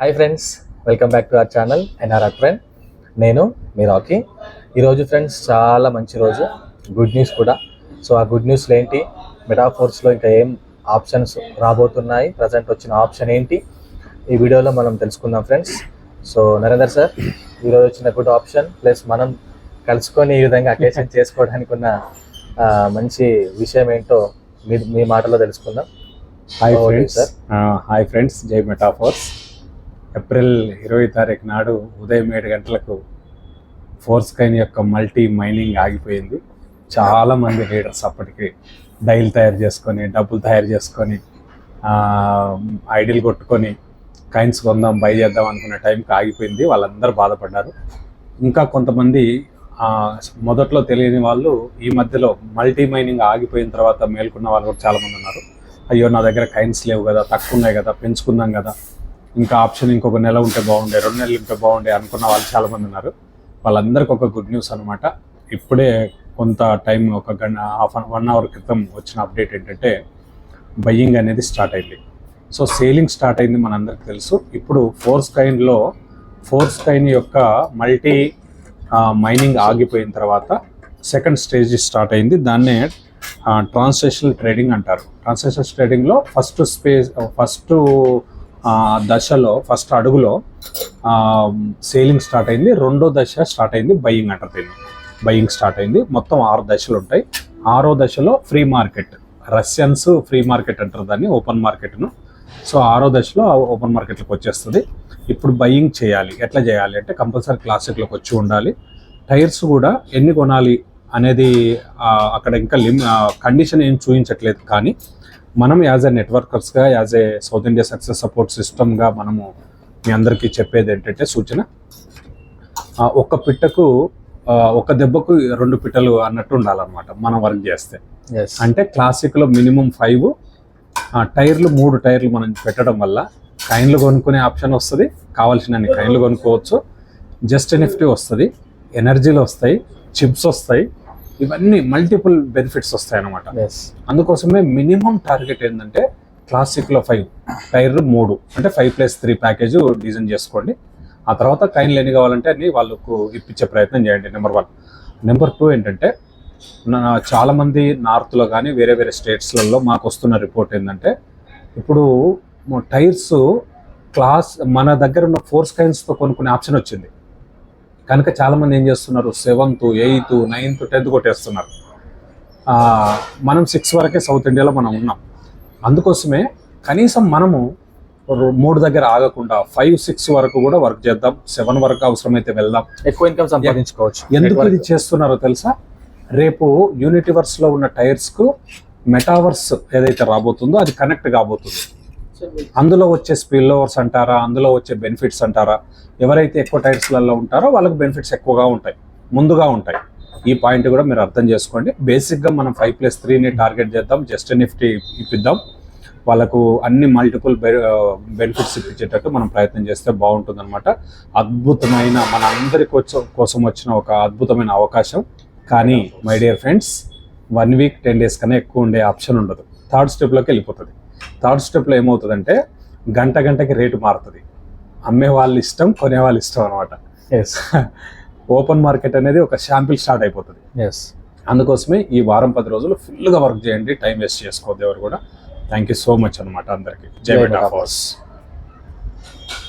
Hi friends welcome back to our channel NR friend నేను మీ Rocky. ఈరోజు friends చాలా మంచి రోజు. గుడ్ న్యూస్ కూడా. సో ఆ గుడ్ న్యూస్లో ఏంటి మెటాఫోర్స్లో ఇంకా ఏం ఆప్షన్స్ రాబోతున్నాయి? ప్రజెంట్ వచ్చిన ఆప్షన్ ఏంటి? ఈ వీడియోలో మనం తెలుసుకుందాం ఫ్రెండ్స్ సో నరేందర్ సార్ ఈరోజు వచ్చిన గుడ్ ఆప్షన్ ప్లస్ మనం కలుసుకొని ఈ విధంగా అకేషన్ చేసుకోవడానికి ఉన్న మంచి విషయం ఏంటో మీ మీ మాటలో తెలుసుకుందాం. Hi friends. హాయ్ ఫ్రెండ్స్ జై మెటాఫోర్స్ ఏప్రిల్ ఇరవై తారీఖు నాడు ఉదయం ఏడు గంటలకు ఫోర్స్ కైన్ యొక్క మల్టీ మైనింగ్ ఆగిపోయింది. చాలా మంది లీడర్స్ అప్పటికి డైల్ తయారు చేసుకొని డబ్బులు తయారు చేసుకొని ఐడిల్ కొట్టుకొని కైన్స్ కొందాం బై చేద్దాం అనుకున్న టైంకి ఆగిపోయింది. వాళ్ళందరూ బాధపడ్డారు. ఇంకా కొంతమంది మొదట్లో తెలియని వాళ్ళు ఈ మధ్యలో మల్టీ మైనింగ్ ఆగిపోయిన తర్వాత మేల్కొన్న వాళ్ళు కూడా చాలామంది ఉన్నారు. అయ్యో నా దగ్గర కైన్స్ లేవు కదా తక్కువ ఉన్నాయి కదా పెంచుకుందాం కదా. ఇంకా ఆప్షన్ ఇంకొక నెల ఉంటే బాగుండే రెండు నెలలు ఉంటే బాగుండే అనుకున్న వాళ్ళు చాలా మంది ఉన్నారు. వాళ్ళందరికీ ఒక గుడ్ న్యూస్ అనమాట ఇప్పుడే కొంత టైం ఒక గంట హాఫ్ వన్ అవర్ క్రితం వచ్చిన అప్డేట్ ఏంటంటే బయ్యింగ్ అనేది స్టార్ట్ అయింది. సో సేలింగ్ స్టార్ట్ అయింది మనందరికి తెలుసు. ఇప్పుడు ఫోర్స్ స్కైన్లో ఫోర్స్ స్కైన్ యొక్క మల్టీ మైనింగ్ ఆగిపోయిన తర్వాత సెకండ్ స్టేజ్ స్టార్ట్ అయింది. దాన్నే ట్రాన్స్లేషనల్ ట్రేడింగ్ అంటారు. ట్రాన్స్లేషనల్ ట్రేడింగ్లో ఫస్ట్ స్పేస్ ఫస్ట్ దశలో ఫస్ట్ అడుగులో సేలింగ్ స్టార్ట్ అయింది. రెండో దశ స్టార్ట్ అయింది బయింగ్ ఎంటర్టైన్మెంట్ బయింగ్ స్టార్ట్ అయింది. మొత్తం ఆరు దశలు ఉంటాయి. ఆరో దశలో free market Russians free market అంటారు దాన్ని ఓపెన్ మార్కెట్ను సో ఆరో దశలో ఓపెన్ మార్కెట్లోకి వచ్చేస్తుంది. ఇప్పుడు బయ్యింగ్ చేయాలి. ఎట్లా చేయాలి అంటే కంపల్సరీ క్లాసిక్లోకి వచ్చి ఉండాలి. టైర్స్ కూడా ఎన్ని కొనాలి అనేది అక్కడ ఇంకా లిమ్ కండిషన్ ఏం చూపించట్లేదు కానీ మనం as a నెట్వర్కర్స్గా as a South India success support సిస్టమ్గా మనము మీ అందరికీ చెప్పేది ఏంటంటే సూచన. ఆ, ఒక్క పిట్టకు ఒక దెబ్బకు రెండు పిట్టలు అన్నట్టు ఉండాలన్నమాట మనం వర్క్ చేస్తే. అంటే క్లాసిక్లో మినిమం ఫైవ్ టైర్లు మూడు టైర్లు మనం పెట్టడం వల్ల కైన్లు కొనుక్కునే ఆప్షన్ వస్తుంది. కావాల్సిన కైన్లు కొనుక్కోవచ్చు. జస్ట్ నిఫ్టీ వస్తుంది. ఎనర్జీలు వస్తాయి. చిప్స్ వస్తాయి. ఇవన్నీ మల్టిపుల్ బెనిఫిట్స్ వస్తాయి అన్నమాట ఎస్ అందుకోసమే మినిమం టార్గెట్ ఏంటంటే క్లాసిక్లో ఫైవ్ టైర్లు మూడు అంటే five plus three package design చేసుకోండి. ఆ తర్వాత కైన్లు ఎన్ని కావాలంటే అన్ని వాళ్ళకు ఇప్పించే ప్రయత్నం చేయండి నెంబర్ వన్ నెంబర్ టూ ఏంటంటే చాలామంది నార్త్లో కానీ వేరే వేరే స్టేట్స్లలో మాకు వస్తున్న రిపోర్ట్ ఏంటంటే ఇప్పుడు టైర్స్ క్లాస్ మన దగ్గర ఉన్న ఫోర్స్ కైన్స్తో కొనుక్కునే ఆప్షన్ వచ్చింది. కనుక చాలామంది ఏం చేస్తున్నారు? సెవెంత్ ఎయిత్ నైన్త్ టెన్త్ కొట్టేస్తున్నారు. మనం సిక్స్ వరకే సౌత్ ఇండియాలో మనం ఉన్నాం. అందుకోసమే కనీసం మనము మూడు దగ్గర ఆగకుండా ఫైవ్ సిక్స్ వరకు కూడా వర్క్ చేద్దాం. సెవెన్ వరకు అవసరమైతే వెళ్దాం. ఎక్కువ ఇన్కమ్ సంపాదించుకోవచ్చు. ఎందుకు ఇది చేస్తున్నారో తెలుసా? రేపు యూనిటివర్స్లో ఉన్న టైర్స్కు మెటావర్స్ ఏదైతే రాబోతుందో అది కనెక్ట్ కాబోతుంది. అందులో వచ్చే స్పిల్ ఓవర్స్ అంటారా అందులో వచ్చే బెనిఫిట్స్ అంటారా ఎవరైతే ఎక్కువ టైర్స్లలో ఉంటారో వాళ్ళకి బెనిఫిట్స్ ఎక్కువగా ఉంటాయి ముందుగా ఉంటాయి. ఈ పాయింట్ కూడా మీరు అర్థం చేసుకోండి. బేసిక్గా మనం ఫైవ్ ప్లస్ త్రీని టార్గెట్ చేద్దాం జస్ట్ నిఫ్టీ ఇప్పిద్దాం. వాళ్ళకు అన్ని మల్టిపుల్ బెనిఫిట్స్ ఇప్పించేటట్టు మనం ప్రయత్నం చేస్తే బాగుంటుంది అనమాట అద్భుతమైన మన అందరి కోసం వచ్చిన ఒక అద్భుతమైన అవకాశం. కానీ my dear friends one week ten days కన్నా ఎక్కువ ఉండే ఆప్షన్ ఉండదు. థర్డ్ స్టెప్లోకి వెళ్ళిపోతుంది. థర్డ్ స్టెప్లో ఏమవుతుందంటే గంట గంటకి రేటు మారుతుంది. అమ్మే వాళ్ళ ఇష్టం కొనే వాళ్ళ ఇష్టం అనమాట ఎస్ ఓపెన్ మార్కెట్ అనేది ఒక శాంపిల్ స్టార్ట్ అయిపోతుంది. ఎస్ అందుకోసమే ఈ వారం పది రోజులు ఫుల్గా వర్క్ చేయండి టైం వేస్ట్ చేసుకోవద్దు ఎవరు కూడా. థ్యాంక్ యూ సో మచ్ అనమాట అందరికి. జై బెటా